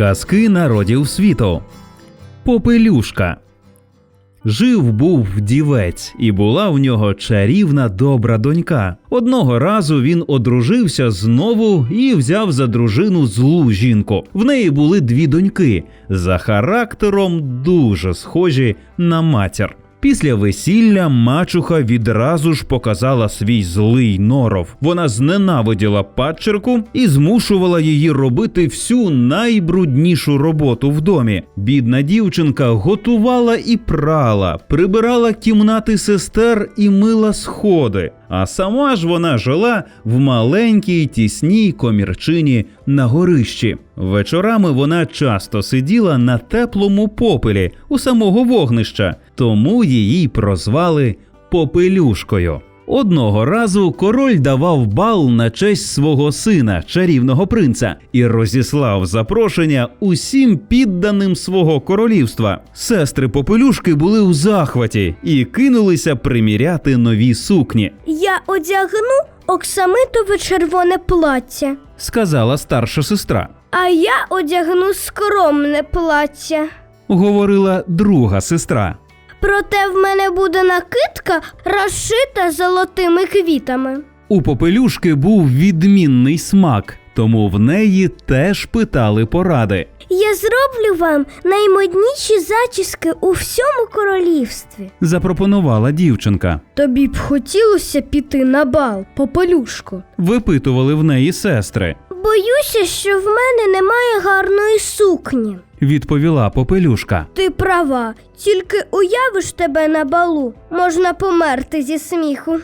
Казки народів світу. Попелюшка. Жив був вдівець, і була в нього чарівна добра донька. Одного разу він одружився знову і взяв за дружину злу жінку. В неї були дві доньки, за характером дуже схожі на матір. Після весілля мачуха відразу ж показала свій злий норов. Вона зненавиділа падчерку і змушувала її робити всю найбруднішу роботу в домі. Бідна дівчинка готувала і прала, прибирала кімнати сестер і мила сходи. А сама ж вона жила в маленькій тісній комірчині на горищі. Вечорами вона часто сиділа на теплому попелі у самого вогнища, тому її прозвали Попелюшкою. Одного разу король давав бал на честь свого сина, чарівного принца, і розіслав запрошення усім підданим свого королівства. Сестри Попелюшки були у захваті і кинулися приміряти нові сукні. Я одягну оксамитове червоне плаття, Сказала старша сестра. а я одягну скромне плаття. Говорила друга сестра. Проте в мене буде накидка розшита золотими квітами. У попелюшки був відмінний смак, тому в неї теж питали поради. Я зроблю вам наймодніші зачіски у всьому королівстві. Запропонувала дівчинка. Тобі б хотілося піти на бал, попелюшку. Випитували в неї сестри. Боюся, що в мене немає гарної сукні. Відповіла попелюшка. Ти права, тільки уявиш тебе на балу, можна померти зі сміху.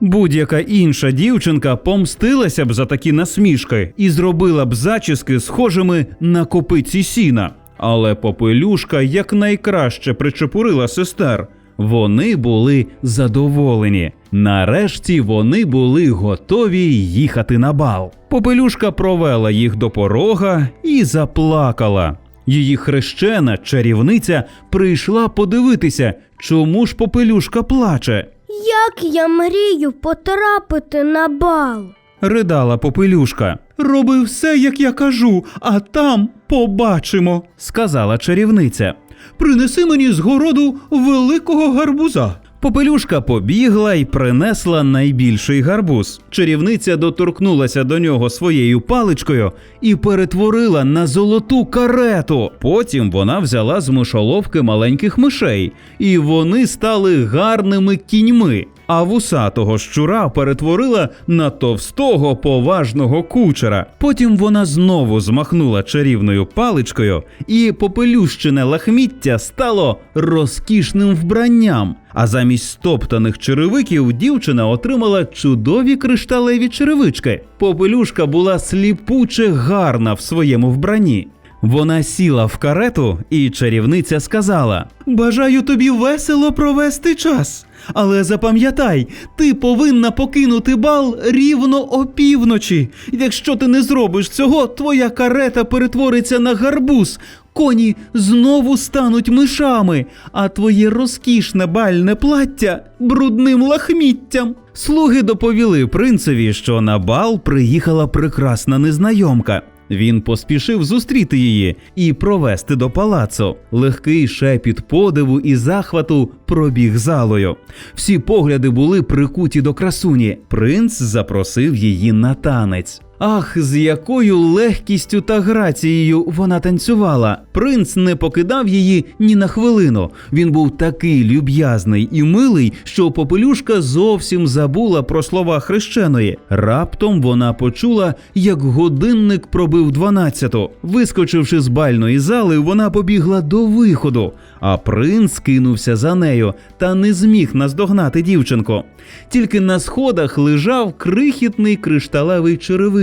Будь-яка інша дівчинка помстилася б за такі насмішки і зробила б зачіски схожими на копиці сіна. Але попелюшка якнайкраще причепурила сестер. Вони були задоволені. Нарешті вони були готові їхати на бал. Попелюшка провела їх до порога і заплакала. Її хрещена чарівниця прийшла подивитися, чому ж попелюшка плаче. Як я мрію потрапити на бал. Ридала попелюшка. Роби все, як я кажу, а там побачимо, сказала чарівниця. Принеси мені з городу великого гарбуза. Попелюшка побігла і принесла найбільший гарбуз. Чарівниця доторкнулася до нього своєю паличкою і перетворила на золоту карету. Потім вона взяла з мишоловки маленьких мишей, і вони стали гарними кіньми. А вусатого щура перетворила на товстого поважного кучера. Потім вона знову змахнула чарівною паличкою, і попелющене лахміття стало розкішним вбранням. А замість стоптаних черевиків дівчина отримала чудові кришталеві черевички. Попелюшка була сліпуче гарна в своєму вбранні. Вона сіла в карету, і чарівниця сказала: Бажаю тобі весело провести час. Але запам'ятай, ти повинна покинути бал рівно опівночі. Якщо ти не зробиш цього, твоя карета перетвориться на гарбуз. Коні знову стануть мишами, а твоє розкішне бальне плаття брудним лахміттям. Слуги доповіли принцеві, що на бал приїхала прекрасна незнайомка. Він поспішив зустріти її і провести до палацу. Легкий шепіт подиву і захвату пробіг залою. Всі погляди були прикуті до красуні. Принц запросив її на танець. Ах, з якою легкістю та грацією вона танцювала. Принц не покидав її ні на хвилину. Він був такий люб'язний і милий, що попелюшка зовсім забула про слова хрещеної. Раптом вона почула, як годинник пробив дванадцяту. Вискочивши з бальної зали, вона побігла до виходу, а принц кинувся за нею та не зміг наздогнати дівчинку. Тільки на сходах лежав крихітний кришталевий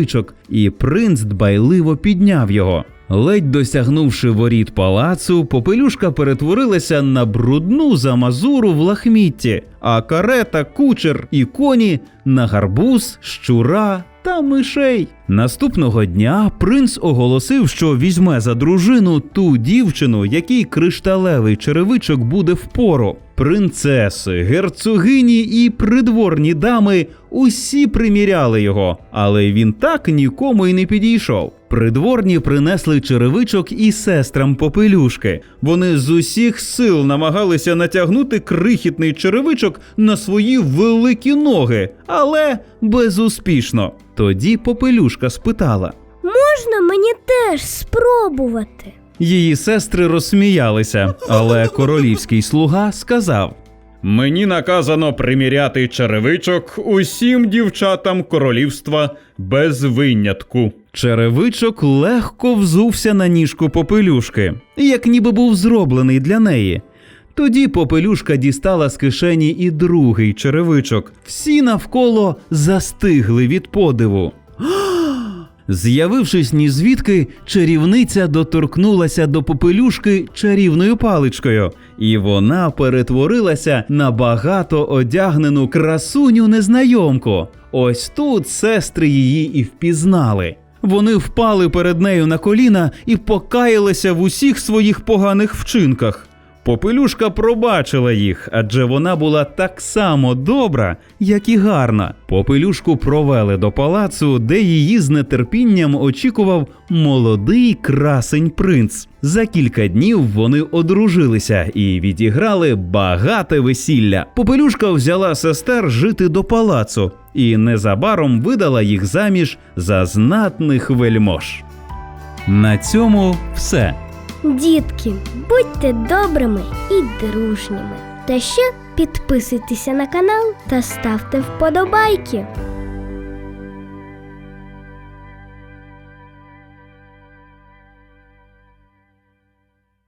черевичок, і принц дбайливо підняв його. Ледь досягнувши воріт палацу, попелюшка перетворилася на брудну замазуру в лахмітті, а карета, кучер і коні на гарбуз, щура та мишей. Наступного дня принц оголосив, що візьме за дружину ту дівчину, якій кришталевий черевичок буде впору. Принцеси, герцогині і придворні дами усі приміряли його, але він так нікому й не підійшов. Придворні принесли черевичок і сестрам попелюшки. Вони з усіх сил намагалися натягнути крихітний черевичок на свої великі ноги, але безуспішно. Тоді попелюшка спитала. Можна мені теж спробувати? Її сестри розсміялися, але королівський слуга сказав: Мені наказано приміряти черевичок усім дівчатам королівства без винятку. Черевичок легко взувся на ніжку попелюшки, як ніби був зроблений для неї. Тоді попелюшка дістала з кишені і другий черевичок. Всі навколо застигли від подиву. З'явившись ні звідки, чарівниця доторкнулася до попелюшки чарівною паличкою, і вона перетворилася на багато одягнену красуню незнайомку. Ось тут сестри її і впізнали. Вони впали перед нею на коліна і покаялися в усіх своїх поганих вчинках. Попелюшка пробачила їх, адже вона була так само добра, як і гарна. Попелюшку провели до палацу, де її з нетерпінням очікував молодий красень принц. За кілька днів вони одружилися і відіграли багате весілля. Попелюшка взяла сестер жити до палацу і незабаром видала їх заміж за знатних вельмож. На цьому все. Дітки, будьте добрими і дружніми. Та ще підписуйтеся на канал та ставте вподобайки.